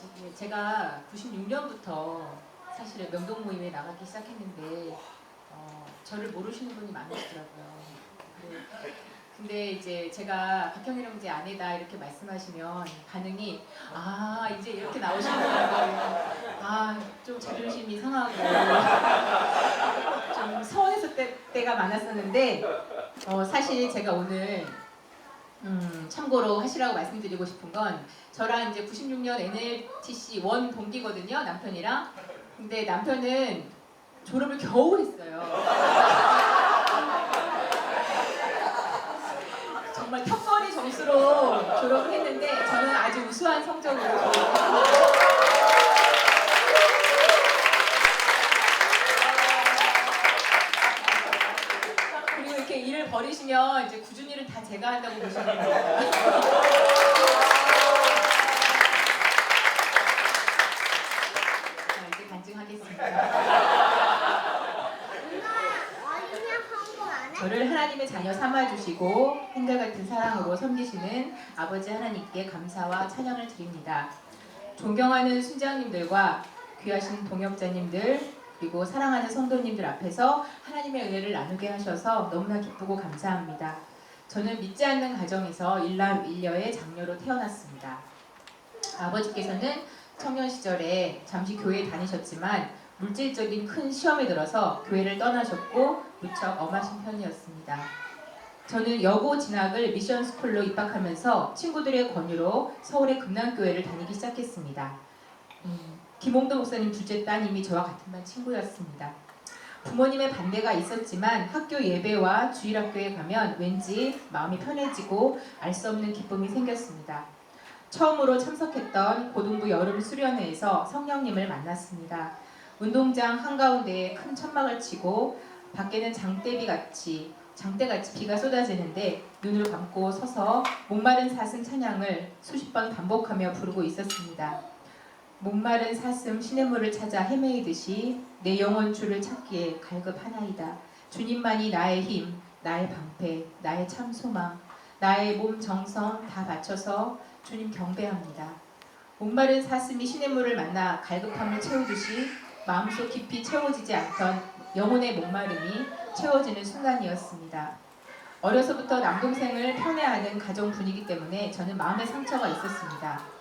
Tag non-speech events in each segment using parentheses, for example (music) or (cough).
저기 제가 96년부터 사실은 명동 모임에 나가기 시작했는데 어, 저를 모르시는 분이 많으시더라고요. 네. 근데 이제 제가 박형일 형제 아내다 이렇게 말씀하시면 반응이 아 이제 이렇게 나오시는구나 아좀 자존심이 상하고 좀 서운했을 때, 때가 많았었는데 어, 사실 제가 오늘 음, 참고로 하시라고 말씀드리고 싶은 건 저랑 이제 96년 NLTC 원 동기거든요 남편이랑. 근데 남편은 졸업을 겨우 했어요. (laughs) 정말 턱걸이 점수로 졸업을 했는데 저는 아주 우수한 성적으로 졸업했습 버리시면 이제 굳은 일은 다 제가 한다고 보시면 됩니다 자, 이제 간증하겠습니다. 저를 하나님의 자녀 삼아주시고 한결 같은 사랑으로 섬기시는 아버지 하나님께 감사와 찬양을 드립니다. 존경하는 순장님들과 귀하신 동역자님들 그리고 사랑하는 성도님들 앞에서 하나님의 은혜를 나누게 하셔서 너무나 기쁘고 감사합니다. 저는 믿지 않는 가정에서 일남 일녀의 장녀로 태어났습니다. 아버지께서는 청년 시절에 잠시 교회에 다니셨지만 물질적인 큰 시험에 들어서 교회를 떠나셨고 무척 엄하신 편이었습니다. 저는 여고 진학을 미션 스쿨로 입학하면서 친구들의 권유로 서울의 금남교회를 다니기 시작했습니다. 음, 김홍도 목사님 둘째 따님이 저와 같은 반 친구였습니다. 부모님의 반대가 있었지만 학교 예배와 주일학교에 가면 왠지 마음이 편해지고 알 수 없는 기쁨이 생겼습니다. 처음으로 참석했던 고등부 여름 수련회에서 성령님을 만났습니다. 운동장 한가운데에 큰 천막을 치고 밖에는 장대비 같이 장대같이 비가 쏟아지는데 눈을 감고 서서 목마른 사슴 찬양을 수십 번 반복하며 부르고 있었습니다. 목마른 사슴 시냇물을 찾아 헤매이듯이 내 영혼 주를 찾기에 갈급하나이다. 주님만이 나의 힘, 나의 방패, 나의 참 소망, 나의 몸 정성 다 바쳐서 주님 경배합니다. 목마른 사슴이 시냇물을 만나 갈급함을 채우듯이 마음속 깊이 채워지지 않던 영혼의 목마름이 채워지는 순간이었습니다. 어려서부터 남동생을 편애하는 가정 분위기 때문에 저는 마음의 상처가 있었습니다.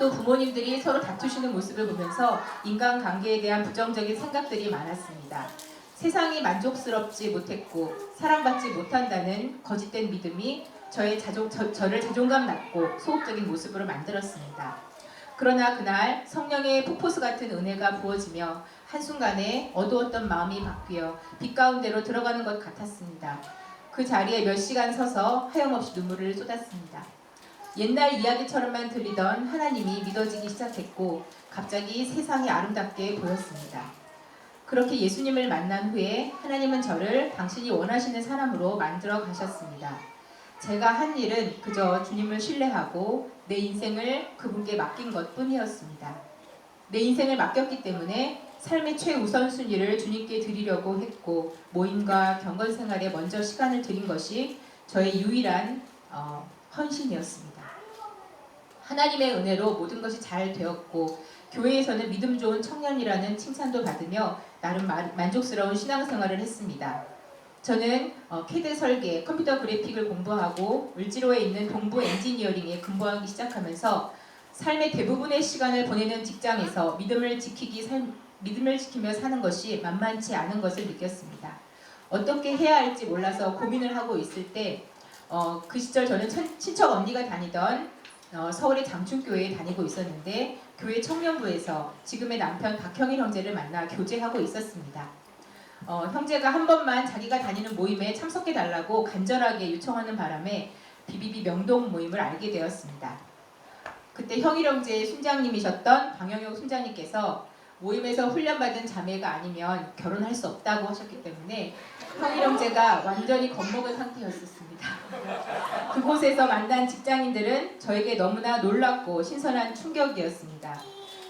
또 부모님들이 서로 다투시는 모습을 보면서 인간관계에 대한 부정적인 생각들이 많았습니다. 세상이 만족스럽지 못했고 사랑받지 못한다는 거짓된 믿음이 저의 자존, 저, 저를 자존감 낮고 소극적인 모습으로 만들었습니다. 그러나 그날 성령의 폭포수 같은 은혜가 부어지며 한순간에 어두웠던 마음이 바뀌어 빛 가운데로 들어가는 것 같았습니다. 그 자리에 몇 시간 서서 하염없이 눈물을 쏟았습니다. 옛날 이야기처럼만 들리던 하나님이 믿어지기 시작했고 갑자기 세상이 아름답게 보였습니다. 그렇게 예수님을 만난 후에 하나님은 저를 당신이 원하시는 사람으로 만들어 가셨습니다. 제가 한 일은 그저 주님을 신뢰하고 내 인생을 그분께 맡긴 것 뿐이었습니다. 내 인생을 맡겼기 때문에 삶의 최우선순위를 주님께 드리려고 했고 모임과 경건 생활에 먼저 시간을 드린 것이 저의 유일한 어, 헌신이었습니다. 하나님의 은혜로 모든 것이 잘 되었고 교회에서는 믿음 좋은 청년이라는 칭찬도 받으며 나름 마- 만족스러운 신앙생활을 했습니다. 저는 어, 캐드 설계, 컴퓨터 그래픽을 공부하고 을지로에 있는 동부 엔지니어링에 근무하기 시작하면서 삶의 대부분의 시간을 보내는 직장에서 믿음을 지키기 살, 믿음을 지키며 사는 것이 만만치 않은 것을 느꼈습니다. 어떻게 해야 할지 몰라서 고민을 하고 있을 때, 어, 그 시절 저는 천- 친척 언니가 다니던 어, 서울의 장충교회에 다니고 있었는데 교회 청년부에서 지금의 남편 박형일 형제를 만나 교제하고 있었습니다. 어, 형제가 한 번만 자기가 다니는 모임에 참석해 달라고 간절하게 요청하는 바람에 비비비 명동 모임을 알게 되었습니다. 그때 형일 형제의 순장님이셨던 방영혁 순장님께서 모임에서 훈련받은 자매가 아니면 결혼할 수 없다고 하셨기 때문에 형일 형제가 완전히 겁먹은 상태였었습니다. (laughs) 그곳에서 만난 직장인들은 저에게 너무나 놀랍고 신선한 충격이었습니다.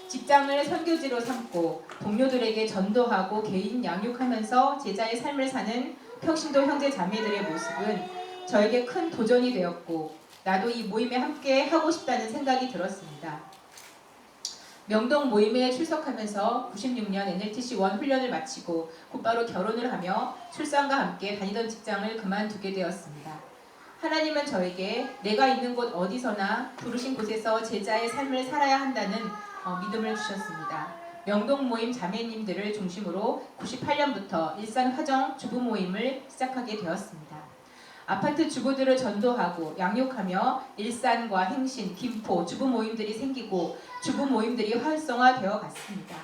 직장을 선교지로 삼고 동료들에게 전도하고 개인 양육하면서 제자의 삶을 사는 평신도 형제 자매들의 모습은 저에게 큰 도전이 되었고 나도 이 모임에 함께 하고 싶다는 생각이 들었습니다. 명동 모임에 출석하면서 96년 NLTC 원 훈련을 마치고 곧바로 결혼을 하며 출산과 함께 다니던 직장을 그만두게 되었습니다. 하나님은 저에게 내가 있는 곳 어디서나 부르신 곳에서 제자의 삶을 살아야 한다는 어, 믿음을 주셨습니다. 명동 모임 자매님들을 중심으로 98년부터 일산 화정 주부 모임을 시작하게 되었습니다. 아파트 주부들을 전도하고 양육하며 일산과 행신, 김포 주부 모임들이 생기고 주부 모임들이 활성화되어 갔습니다.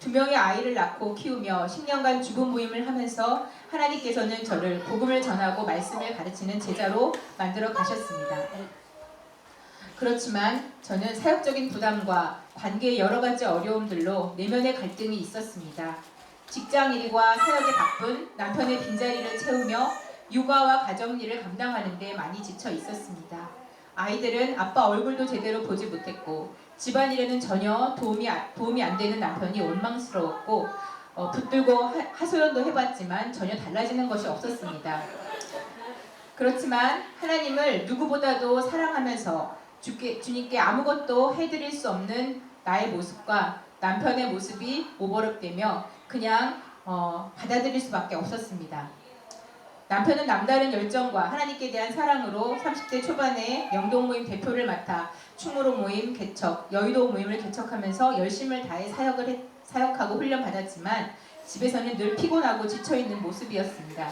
두 명의 아이를 낳고 키우며 10년간 주부 모임을 하면서 하나님께서는 저를 복음을 전하고 말씀을 가르치는 제자로 만들어 가셨습니다. 그렇지만 저는 사역적인 부담과 관계의 여러 가지 어려움들로 내면의 갈등이 있었습니다. 직장 일과 사역에 바쁜 남편의 빈자리를 채우며 육아와 가정 일을 감당하는 데 많이 지쳐 있었습니다. 아이들은 아빠 얼굴도 제대로 보지 못했고 집안일에는 전혀 도움이, 아- 도움이 안 되는 남편이 원망스러웠고 어, 붙들고 하, 하소연도 해봤지만 전혀 달라지는 것이 없었습니다. 그렇지만 하나님을 누구보다도 사랑하면서 주께, 주님께 아무것도 해드릴 수 없는 나의 모습과 남편의 모습이 오버랩되며 그냥 어, 받아들일 수밖에 없었습니다. 남편은 남다른 열정과 하나님께 대한 사랑으로 30대 초반에 명동 모임 대표를 맡아 충무로 모임 개척, 여의도 모임을 개척하면서 열심을 다해 사역을 했- 사역하고 훈련 받았지만 집에서는 늘 피곤하고 지쳐 있는 모습이었습니다.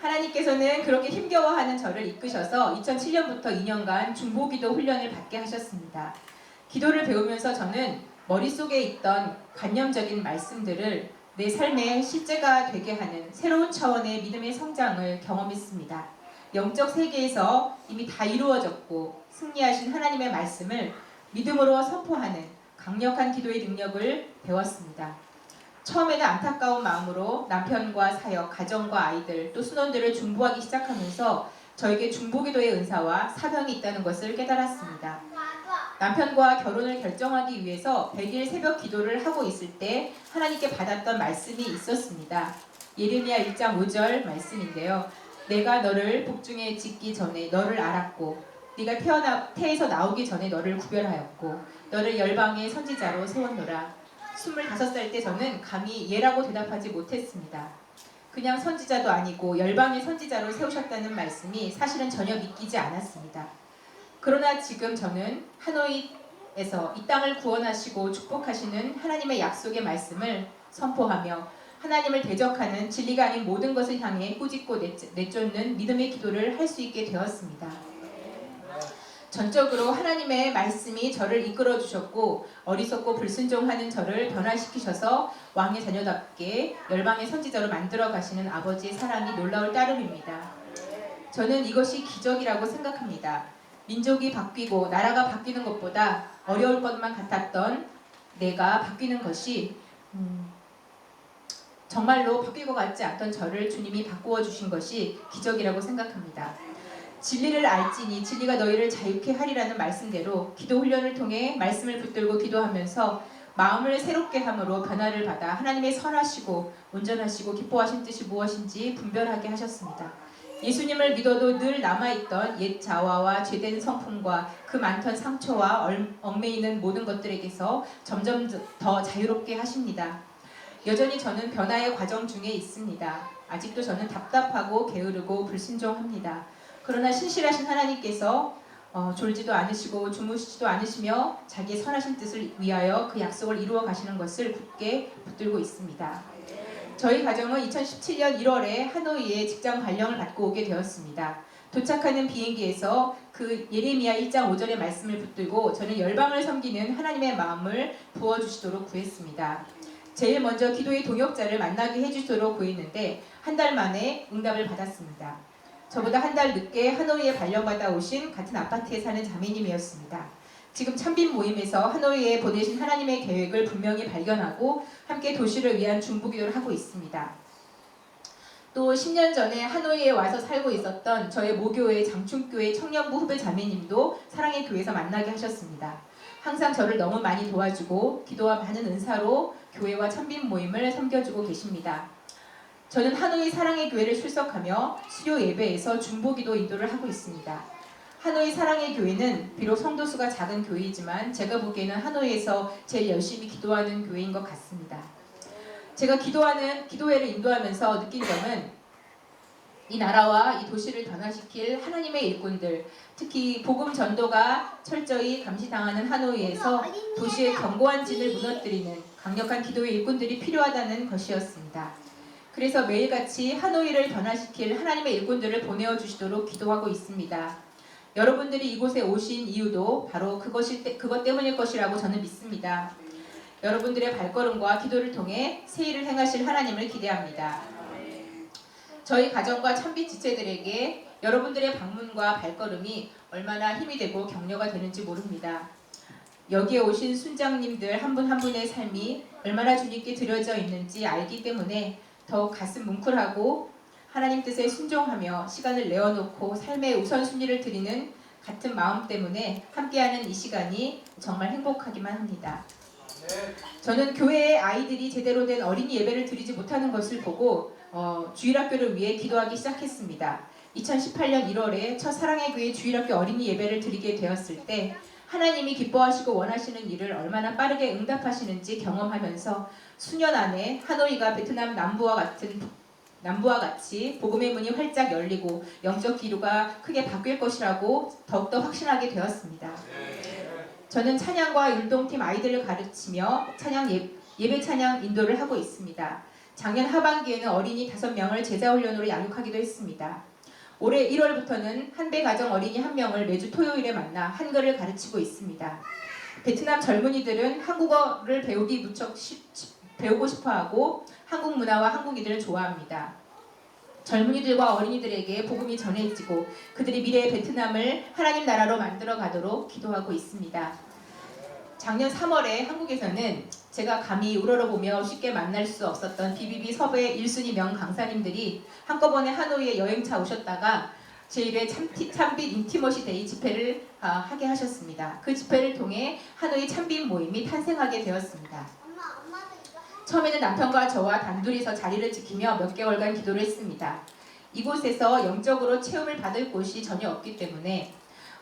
하나님께서는 그렇게 힘겨워하는 저를 이끄셔서 2007년부터 2년간 중보기도 훈련을 받게 하셨습니다. 기도를 배우면서 저는 머릿속에 있던 관념적인 말씀들을 내 삶의 실제가 되게 하는 새로운 차원의 믿음의 성장을 경험했습니다. 영적 세계에서 이미 다 이루어졌고 승리하신 하나님의 말씀을 믿음으로 선포하는 강력한 기도의 능력을 배웠습니다. 처음에는 안타까운 마음으로 남편과 사역, 가정과 아이들, 또 순원들을 중보하기 시작하면서 저에게 중보기도의 은사와 사명이 있다는 것을 깨달았습니다. 남편과 결혼을 결정하기 위해서 100일 새벽 기도를 하고 있을 때 하나님께 받았던 말씀이 있었습니다. 예레미야 1장 5절 말씀인데요. 내가 너를 복중에 짓기 전에 너를 알았고 네가 태어나 태에서 나오기 전에 너를 구별하였고 너를 열방의 선지자로 세웠노라. 25살 때 저는 감히 예라고 대답하지 못했습니다. 그냥 선지자도 아니고 열방의 선지자로 세우셨다는 말씀이 사실은 전혀 믿기지 않았습니다. 그러나 지금 저는 하노이에서 이 땅을 구원하시고 축복하시는 하나님의 약속의 말씀을 선포하며 하나님을 대적하는 진리가 아닌 모든 것을 향해 꾸짖고 내쫓- 내쫓는 믿음의 기도를 할 수 있게 되었습니다. 전적으로 하나님의 말씀이 저를 이끌어 주셨고 어리석고 불순종하는 저를 변화시키셔서 왕의 자녀답게 열방의 선지자로 만들어 가시는 아버지의 사랑이 놀라울 따름입니다. 저는 이것이 기적이라고 생각합니다. 민족이 바뀌고 나라가 바뀌는 것보다 어려울 것만 같았던 내가 바뀌는 것이 음, 정말로 바뀔 것 같지 않던 저를 주님이 바꾸어 주신 것이 기적이라고 생각합니다. 진리를 알지니 진리가 너희를 자유케 하리라는 말씀대로 기도 훈련을 통해 말씀을 붙들고 기도하면서 마음을 새롭게 함으로 변화를 받아 하나님의 선하시고 온전하시고 기뻐하신 뜻이 무엇인지 분별하게 하셨습니다. 예수님을 믿어도 늘 남아있던 옛 자화와 죄된 성품과 그 많던 상처와 얼- 얽매이는 모든 것들에게서 점점 더 자유롭게 하십니다. 여전히 저는 변화의 과정 중에 있습니다. 아직도 저는 답답하고 게으르고 불순종합니다. 그러나 신실하신 하나님께서 어, 졸지도 않으시고 주무시지도 않으시며 자기의 선하신 뜻을 위하여 그 약속을 이루어 가시는 것을 굳게 붙들고 있습니다. 저희 가정은 2017년 1월에 하노이에 직장 발령을 받고 오게 되었습니다. 도착하는 비행기에서 그 예레미야 1장 5절의 말씀을 붙들고 저는 열방을 섬기는 하나님의 마음을 부어주시도록 구했습니다. 제일 먼저 기도의 동역자를 만나게 해주도록 구했는데 한 달 만에 응답을 받았습니다. 저보다 한 달 늦게 하노이에 발령받아 오신 같은 아파트에 사는 자매님이었습니다. 지금 참빈 모임에서 하노이에 보내신 하나님의 계획을 분명히 발견하고 함께 도시를 위한 중보기도를 하고 있습니다. 또 10년 전에 하노이에 와서 살고 있었던 저의 모교회 장충교회 청년부 후배 자매님도 사랑의 교회에서 만나게 하셨습니다. 항상 저를 너무 많이 도와주고 기도와 많은 은사로 교회와 참빈 모임을 섬겨주고 계십니다. 저는 하노이 사랑의 교회를 출석하며 수요 예배에서 중보기도 인도를 하고 있습니다. 하노이 사랑의 교회는 비록 성도 수가 작은 교회이지만 제가 보기에는 하노이에서 제일 열심히 기도하는 교회인 것 같습니다. 제가 기도하는 기도회를 인도하면서 느낀 점은 이 나라와 이 도시를 변화시킬 하나님의 일꾼들, 특히 복음 전도가 철저히 감시당하는 하노이에서 도시의 견고한 진을 무너뜨리는 강력한 기도의 일꾼들이 필요하다는 것이었습니다. 그래서 매일같이 하노이를 변화시킬 하나님의 일꾼들을 보내어 주시도록 기도하고 있습니다. 여러분들이 이곳에 오신 이유도 바로 그것이 때- 그것 때문일 것이라고 저는 믿습니다. 여러분들의 발걸음과 기도를 통해 새 일을 행하실 하나님을 기대합니다. 저희 가정과 참빛 지체들에게 여러분들의 방문과 발걸음이 얼마나 힘이 되고 격려가 되는지 모릅니다. 여기에 오신 순장님들 한 분 한 분의 삶이 얼마나 주님께 드려져 있는지 알기 때문에 더욱 가슴 뭉클하고 하나님 뜻에 순종하며 시간을 내어놓고 삶의 우선순위를 드리는 같은 마음 때문에 함께하는 이 시간이 정말 행복하기만 합니다. 저는 교회의 아이들이 제대로 된 어린이 예배를 드리지 못하는 것을 보고 어, 주일학교를 위해 기도하기 시작했습니다. 2018년 1월에 첫 사랑의 교회 주일학교 어린이 예배를 드리게 되었을 때 하나님이 기뻐하시고 원하시는 일을 얼마나 빠르게 응답하시는지 경험하면서 수년 안에 하노이가 베트남 남부와 같은 남부와 같이 복음의 문이 활짝 열리고 영적 기류가 크게 바뀔 것이라고 더욱더 확신하게 되었습니다. 저는 찬양과 율동팀 아이들을 가르치며 찬양 예, 예배 찬양 인도를 하고 있습니다. 작년 하반기에는 어린이 5명을 제자훈련으로 양육하기도 했습니다. 올해 1월부터는 한배 가정 어린이 한 명을 매주 토요일에 만나 한글을 가르치고 있습니다. 베트남 젊은이들은 한국어를 배우기 무척 쉽- 쉽- 배우고 싶어하고 한국 문화와 한국인들을 좋아합니다. 젊은이들과 어린이들에게 복음이 전해지고 그들이 미래의 베트남을 하나님 나라로 만들어 가도록 기도하고 있습니다. 작년 3월에 한국에서는 제가 감히 우러러보며 쉽게 만날 수 없었던 BBB 섭외 1순위 명 강사님들이 한꺼번에 하노이에 여행차 오셨다가 제1회 참티, 참빛 인티머시 데이 집회를 아, 하게 하셨습니다. 그 집회를 통해 하노이 참빛 모임이 탄생하게 되었습니다. 처음에는 남편과 저와 단둘이서 자리를 지키며 몇 개월간 기도를 했습니다. 이곳에서 영적으로 체험을 받을 곳이 전혀 없기 때문에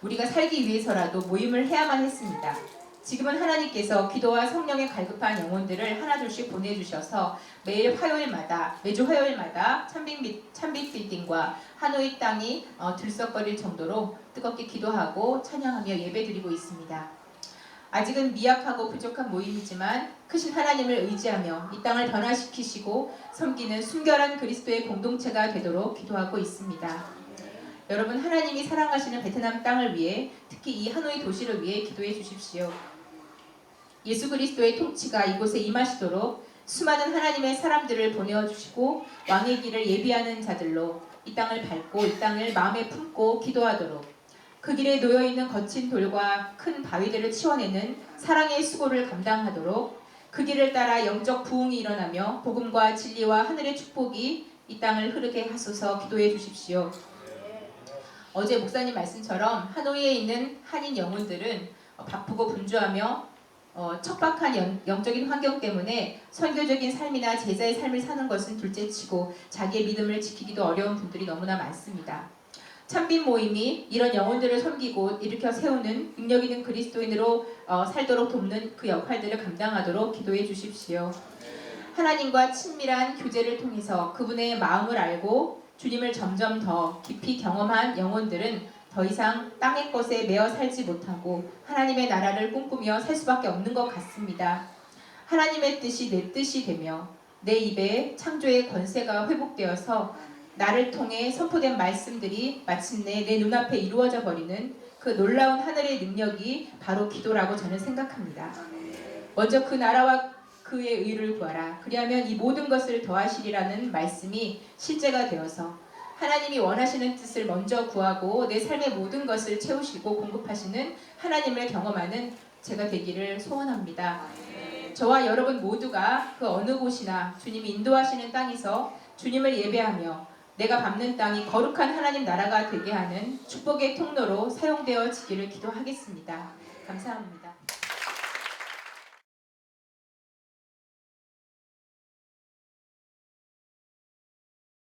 우리가 살기 위해서라도 모임을 해야만 했습니다. 지금은 하나님께서 기도와 성령의 갈급한 영혼들을 하나둘씩 보내주셔서 매일 화요일마다 매주 화요일마다 참빛 참빛 빌딩과 하노이 땅이 어, 들썩거릴 정도로 뜨겁게 기도하고 찬양하며 예배드리고 있습니다. 아직은 미약하고 부족한 모임이지만 크신 하나님을 의지하며 이 땅을 변화시키시고 섬기는 순결한 그리스도의 공동체가 되도록 기도하고 있습니다. 여러분 하나님이 사랑하시는 베트남 땅을 위해 특히 이 하노이 도시를 위해 기도해 주십시오. 예수 그리스도의 통치가 이곳에 임하시도록 수많은 하나님의 사람들을 보내어 주시고 왕의 길을 예비하는 자들로 이 땅을 밟고 이 땅을 마음에 품고 기도하도록 그 길에 놓여 있는 거친 돌과 큰 바위들을 치워내는 사랑의 수고를 감당하도록 그 길을 따라 영적 부흥이 일어나며 복음과 진리와 하늘의 축복이 이 땅을 흐르게 하소서 기도해 주십시오. 어제 목사님 말씀처럼 하노이에 있는 한인 영혼들은 어, 바쁘고 분주하며 어, 척박한 영, 영적인 환경 때문에 선교적인 삶이나 제자의 삶을 사는 것은 둘째치고 자기의 믿음을 지키기도 어려운 분들이 너무나 많습니다. 참빛 모임이 이런 영혼들을 섬기고 일으켜 세우는 능력 있는 그리스도인으로 어, 살도록 돕는 그 역할들을 감당하도록 기도해 주십시오. 하나님과 친밀한 교제를 통해서 그분의 마음을 알고 주님을 점점 더 깊이 경험한 영혼들은 더 이상 땅의 것에 매어 살지 못하고 하나님의 나라를 꿈꾸며 살 수밖에 없는 것 같습니다. 하나님의 뜻이 내 뜻이 되며 내 입에 창조의 권세가 회복되어서 나를 통해 선포된 말씀들이 마침내 내 눈앞에 이루어져 버리는 그 놀라운 하늘의 능력이 바로 기도라고 저는 생각합니다. 먼저 그 나라와 그의 의를 구하라. 그리하면 이 모든 것을 더하시리라는 말씀이 실제가 되어서 하나님이 원하시는 뜻을 먼저 구하고 내 삶의 모든 것을 채우시고 공급하시는 하나님을 경험하는 제가 되기를 소원합니다. 저와 여러분 모두가 그 어느 곳이나 주님이 인도하시는 땅에서 주님을 예배하며 내가 밟는 땅이 거룩한 하나님 나라가 되게 하는 축복의 통로로 사용되어지기를 기도하겠습니다. 감사합니다.